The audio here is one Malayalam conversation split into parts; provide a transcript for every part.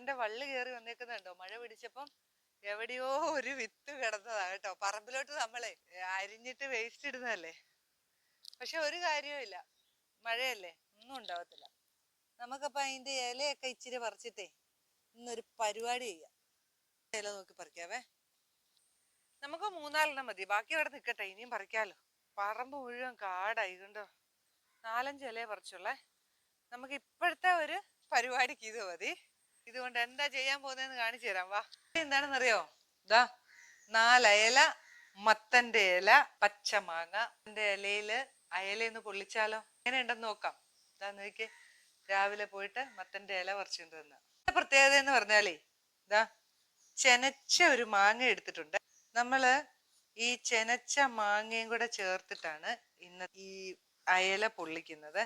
മത്തന്റെ വള്ളി കയറി വന്നേക്കുന്നുണ്ടോ? മഴ പിടിച്ചപ്പം എവിടെയോ ഒരു വിത്ത് കിടന്നതാ കേട്ടോ. പറമ്പിലോട്ട് നമ്മളെ അരിഞ്ഞിട്ട് വേസ്റ്റ് ഇടുന്നതല്ലേ? പക്ഷെ ഒരു കാര്യവുമില്ല മഴയല്ലേ? ഒന്നും ഉണ്ടാവത്തില്ല. നമുക്കപ്പോൾ അതിന്റെ ഇലയൊക്കെ ഇച്ചിരി പറിച്ചിട്ടേ ഇന്നൊരു പരിപാടി ചെയ്യാം. ഇല നോക്കി പറിക്കാവേ. നമുക്ക് മൂന്നാലെണ്ണം മതി. ബാക്കി അവിടെ നിൽക്കട്ടെ ഇനിയും പറിക്കാലോ. പറമ്പ് മുഴുവൻ കാടായി കണ്ടോ? നാലഞ്ച് ഇലയെ പറിച്ചുള്ളേ. നമുക്ക് ഇപ്പോഴത്തെ ഒരു പരിപാടിക്ക് ഇത് മതി. ഇതുകൊണ്ട് എന്താ ചെയ്യാൻ പോകുന്നതെന്ന് കാണിച്ചു തരാം. വാ. എന്താണെന്നറിയോ? ദാ നാലയല മത്തന്റെ ഇല പച്ചമാങ്ങ. എന്റെ ഇലയിൽ അയലയൊന്ന് പൊള്ളിച്ചാലോ? എങ്ങനെ ഉണ്ടെന്ന് നോക്കാം. ഇതാ നോക്കി രാവിലെ പോയിട്ട് മത്തന്റെ ഇല പറിച്ചുകൊണ്ട് വന്ന. പ്രത്യേകത എന്ന് പറഞ്ഞാലേ ഇതാ ചെനച്ച ഒരു മാങ്ങ എടുത്തിട്ടുണ്ട്. നമ്മൾ ഈ ചെനച്ച മാങ്ങയും കൂടെ ചേർത്തിട്ടാണ് ഇന്ന് ഈ അയല പൊള്ളിക്കുന്നത്.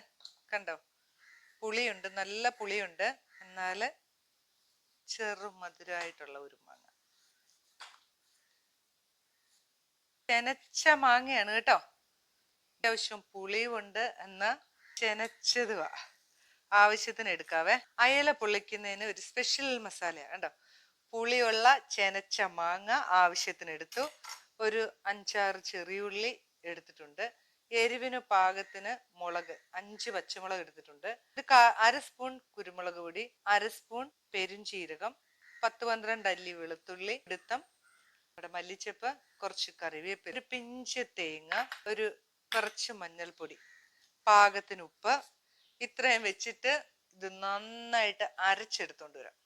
കണ്ടോ? പുളിയുണ്ട് നല്ല പുളിയുണ്ട്. എന്നാൽ ചെറു മധുരമായിട്ടുള്ള ഒരു മാങ്ങ. ചെനച്ച മാങ്ങയാണ് കേട്ടോ. അത്യാവശ്യം പുളിയുണ്ട് എന്ന ചെനച്ചതുവാ ആവശ്യത്തിന് എടുക്കാവേ. അയല പൊള്ളിക്കുന്നതിന് ഒരു സ്പെഷ്യൽ മസാലയാണ് കേട്ടോ പുളിയുള്ള ചെനച്ച മാങ്ങ ആവശ്യത്തിന് എടുത്തു. ഒരു അഞ്ചാറ് ചെറിയുള്ളി എടുത്തിട്ടുണ്ട്. എരിവിന് പാകത്തിന് മുളക് അഞ്ച് പച്ചമുളക് എടുത്തിട്ടുണ്ട്. ഇത് അര സ്പൂൺ കുരുമുളക് പൊടി അര സ്പൂൺ പെരുംജീരകം പത്ത് പന്ത്രണ്ട് അല്ലി വെളുത്തുള്ളി എടുത്തം നമ്മുടെ മല്ലിച്ചപ്പ് കുറച്ച് കറിവേപ്പില ഒരു പിഞ്ച് തേങ്ങ ഒരു കുറച്ച് മഞ്ഞൾപ്പൊടി പാകത്തിന് ഉപ്പ് ഇത്രയും വെച്ചിട്ട് ഇത് നന്നായിട്ട് അരച്ചെടുത്തോണ്ട് വരാം.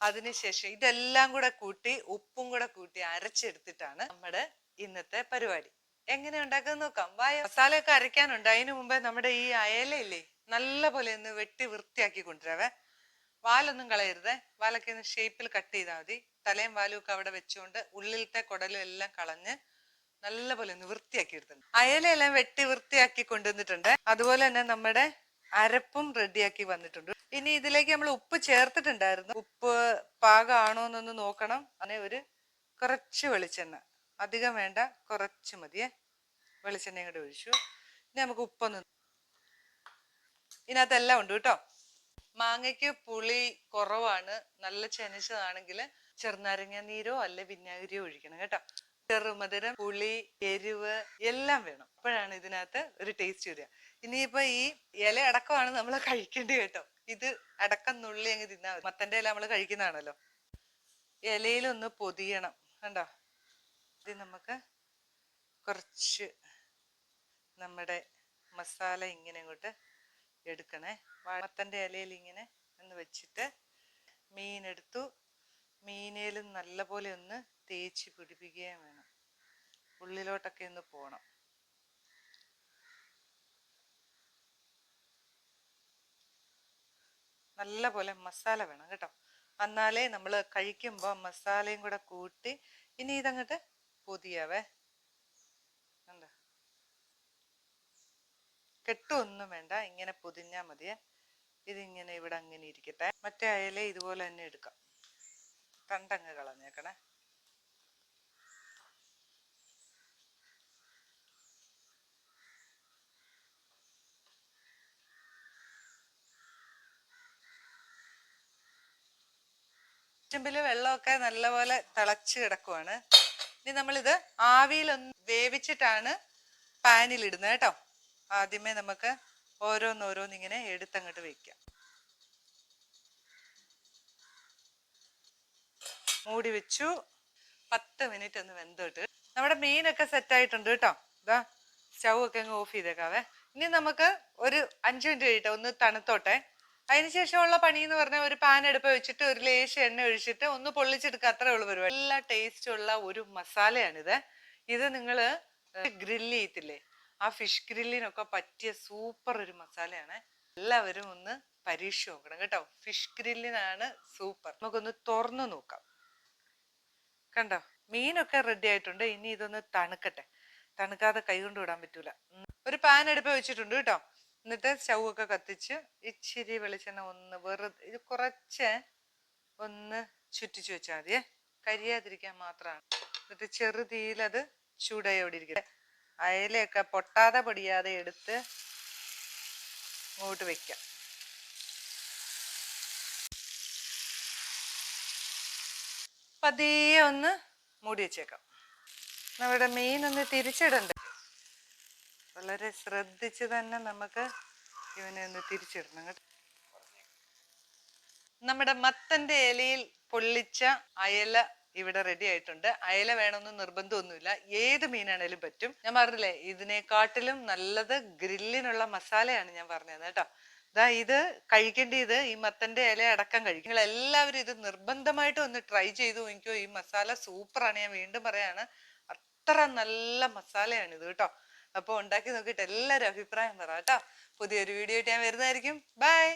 അതിനുശേഷം ഇതെല്ലാം കൂടെ കൂട്ടി ഉപ്പും കൂടെ കൂട്ടി അരച്ചെടുത്തിട്ടാണ് നമ്മുടെ ഇന്നത്തെ പരിപാടി. എങ്ങനെ ഉണ്ടാക്കുന്നത് നോക്കാം. വായ മസാലയൊക്കെ അരയ്ക്കാനുണ്ട്. അതിനു മുമ്പേ നമ്മുടെ ഈ അയലയില്ലേ നല്ല പോലെ ഒന്ന് വെട്ടി വൃത്തിയാക്കി കൊണ്ടുവരാവേ. വാലൊന്നും കളയരുതേ. വാലൊക്കെ ഒന്ന് ഷേപ്പിൽ കട്ട് ചെയ്താൽ മതി. തലയും വാലും ഒക്കെ അവിടെ വെച്ചുകൊണ്ട് ഉള്ളിലത്തെ കുടലും എല്ലാം കളഞ്ഞ് നല്ല പോലെ ഒന്ന് വൃത്തിയാക്കി എടുത്തിട്ടുണ്ട്. അയലയെല്ലാം വെട്ടി വൃത്തിയാക്കി കൊണ്ടുവന്നിട്ടുണ്ട്. അതുപോലെ തന്നെ നമ്മുടെ അരപ്പും റെഡിയാക്കി വന്നിട്ടുണ്ട്. ഇനി ഇതിലേക്ക് നമ്മൾ ഉപ്പ് ചേർത്തിട്ടുണ്ടായിരുന്നു. ഉപ്പ് പാകമാണോ എന്നൊന്ന് നോക്കണം. അങ്ങനെ ഒരു കുറച്ച് വെളിച്ചെണ്ണ. അധികം വേണ്ട കുറച്ച് മതിയേ. വെളിച്ചെണ്ണയും കൂടെ ഒഴിച്ചു. ഇനി നമുക്ക് ഉപ്പൊന്ന് ഇതിനകത്തെല്ലാം ഉണ്ട് കേട്ടോ. മാങ്ങയ്ക്ക് പുളി കുറവാണ്. നല്ല ചെനച്ചതാണെങ്കിൽ ചെറുനാരങ്ങ നീരോ അല്ലെ വിനാഗിരിയോ ഒഴിക്കണം കേട്ടോ. ചെറുമധുരം പുളി എരിവ് എല്ലാം വേണം. അപ്പോഴാണ് ഇതിനകത്ത് ഒരു ടേസ്റ്റ് വരിക. ഇനിയിപ്പോ ഈ ഇല അടക്കമാണ് നമ്മൾ കഴിക്കേണ്ടത് കേട്ടോ. ഇത് അടക്കം നുള്ളി അങ്ങ് തിന്നാ മതി. മത്തന്റെ ഇല നമ്മൾ കഴിക്കുന്നതാണല്ലോ. ഇലയിലൊന്ന് പൊതിയണം. കണ്ടോ? ഇത് നമുക്ക് കുറച്ച് നമ്മുടെ മസാല ഇങ്ങനെ ഇങ്ങോട്ട് എടുക്കണേ. വാഴത്തന്റെ ഇലയിൽ ഇങ്ങനെ ഒന്ന് വെച്ചിട്ട് മീനെടുത്തു മീനേലും നല്ലപോലെ ഒന്ന് തേച്ച് പിടിപ്പിക്കുകയും വേണം. ഉള്ളിലോട്ടൊക്കെ ഒന്ന് പോകണം നല്ലപോലെ മസാല വേണം കേട്ടോ. എന്നാലേ നമ്മൾ കഴിക്കുമ്പോൾ മസാലയും കൂടെ കൂട്ടി ഇനി ഇതങ്ങോട്ട് പൊതിയാവേ. കണ്ട? കെട്ടൊന്നും വേണ്ട ഇങ്ങനെ പൊതിഞ്ഞാൽ മതിയേ ഇതിങ്ങനെ ഇവിടെ അങ്ങനെ ഇരിക്കട്ടെ. മറ്റേ അയല ഇതുപോലെ തന്നെ എടുക്കാം. തണ്ടങ്ങ് കളഞ്ഞേക്കണേ. ചുമ്പിൽ വെള്ളമൊക്കെ നല്ലപോലെ തിളച്ച് കിടക്കുവാണ്. ഇനി നമ്മളിത് ആവിയിലൊന്ന് വേവിച്ചിട്ടാണ് പാനിൽ ഇടുന്നത് കേട്ടോ. ആദ്യമേ നമുക്ക് ഓരോന്നോരോന്നിങ്ങനെ എടുത്തങ്ങോട്ട് വെക്കാം. മൂടി വെച്ചു. പത്ത് മിനിറ്റ് ഒന്ന് വെന്തോട്ട്. നമ്മുടെ മീനൊക്കെ സെറ്റ് ആയിട്ടുണ്ട് കേട്ടോ. ഇതാ സ്റ്റൗ ഒക്കെ അങ്ങ് ഓഫ് ചെയ്തേക്കാവേ. ഇനി നമുക്ക് ഒരു അഞ്ച് മിനിറ്റ് കഴിയട്ടെ. ഒന്ന് തണുത്തോട്ടെ. അതിനുശേഷമുള്ള പണി എന്ന് പറഞ്ഞാൽ ഒരു പാൻ എടുപ്പ് വെച്ചിട്ട് ഒരു ലേശം എണ്ണ ഒഴിച്ചിട്ട് ഒന്ന് പൊള്ളിച്ചെടുക്കുക അത്രേ ഉള്ളൂ പരിപാടി. ടേസ്റ്റ് ഉള്ള ഒരു മസാലയാണിത്. ഇത് നിങ്ങൾ ഗ്രില്ല് ചെയ്യത്തില്ലേ? ആ ഫിഷ് ഗ്രില്ലിനൊക്കെ പറ്റിയ സൂപ്പർ ഒരു മസാലയാണ്. എല്ലാവരും ഒന്ന് പരീക്ഷ നോക്കണം കേട്ടോ. ഫിഷ് ഗ്രില്ലിനാണ് സൂപ്പർ നമുക്കൊന്ന് തുറന്നു നോക്കാം. കണ്ടോ? മീനൊക്കെ റെഡി ആയിട്ടുണ്ട്. ഇനി ഇതൊന്ന് തണുക്കട്ടെ. തണുക്കാതെ കൈ കൊണ്ട് വിടാൻ പറ്റൂല. ഒരു പാൻ എടുപ്പ് വെച്ചിട്ടുണ്ട് കേട്ടോ. എന്നിട്ട് സ്റ്റൗ ഒക്കെ കത്തിച്ച് ഇച്ചിരി വെളിച്ചെണ്ണ ഒന്ന് വെറുതെ ഇത് കുറച്ച് ഒന്ന് ചുറ്റിച്ചു വെച്ചാൽ മതിയേ. കരിയാതിരിക്കാൻ മാത്രമാണ് എന്നിട്ട് ചെറുതീയിലത് ചൂടായോടെ ഇരിക്കട്ടെ. അയലയൊക്കെ പൊട്ടാതെ പൊടിയാതെ എടുത്ത് ഇങ്ങോട്ട് വെക്കാം. പതിയെ ഒന്ന് മൂടി വെച്ചേക്കാം. നമ്മുടെ മീൻ ഒന്ന് തിരിച്ചിടണ്ടേ? വളരെ ശ്രദ്ധിച്ച് തന്നെ നമുക്ക് ഇവനെ ഒന്ന് തിരിച്ചിടണം കേട്ടോ. നമ്മുടെ മത്തന്റെ ഇലയിൽ പൊള്ളിച്ച അയല ഇവിടെ റെഡി ആയിട്ടുണ്ട്. അയല വേണമെന്ന് നിർബന്ധമൊന്നുമില്ല. ഏത് മീനാണേലും പറ്റും. ഞാൻ പറഞ്ഞില്ലേ ഇതിനെക്കാട്ടിലും നല്ലത് ഗ്രില്ലിനുള്ള മസാലയാണ് ഞാൻ പറഞ്ഞത് കേട്ടോ. ഇതാ ഇത് കഴിക്കേണ്ടത് ഈ മത്തന്റെ ഇല അടക്കം കഴിക്കും. നിങ്ങൾ എല്ലാവരും ഇത് നിർബന്ധമായിട്ട് ഒന്ന് ട്രൈ ചെയ്തു നോക്കിയോ ഈ മസാല സൂപ്പറാണ് ഞാൻ വീണ്ടും പറയാണ് അത്ര നല്ല മസാലയാണ് ഇത് കേട്ടോ. അപ്പോൾ ഉണ്ടാക്കി നോക്കിയിട്ട് എല്ലാവരും അഭിപ്രായം പറ കേട്ടോ. പുതിയൊരു വീഡിയോ ആയിട്ട് ഞാൻ വരുന്നതായിരിക്കും. ബൈ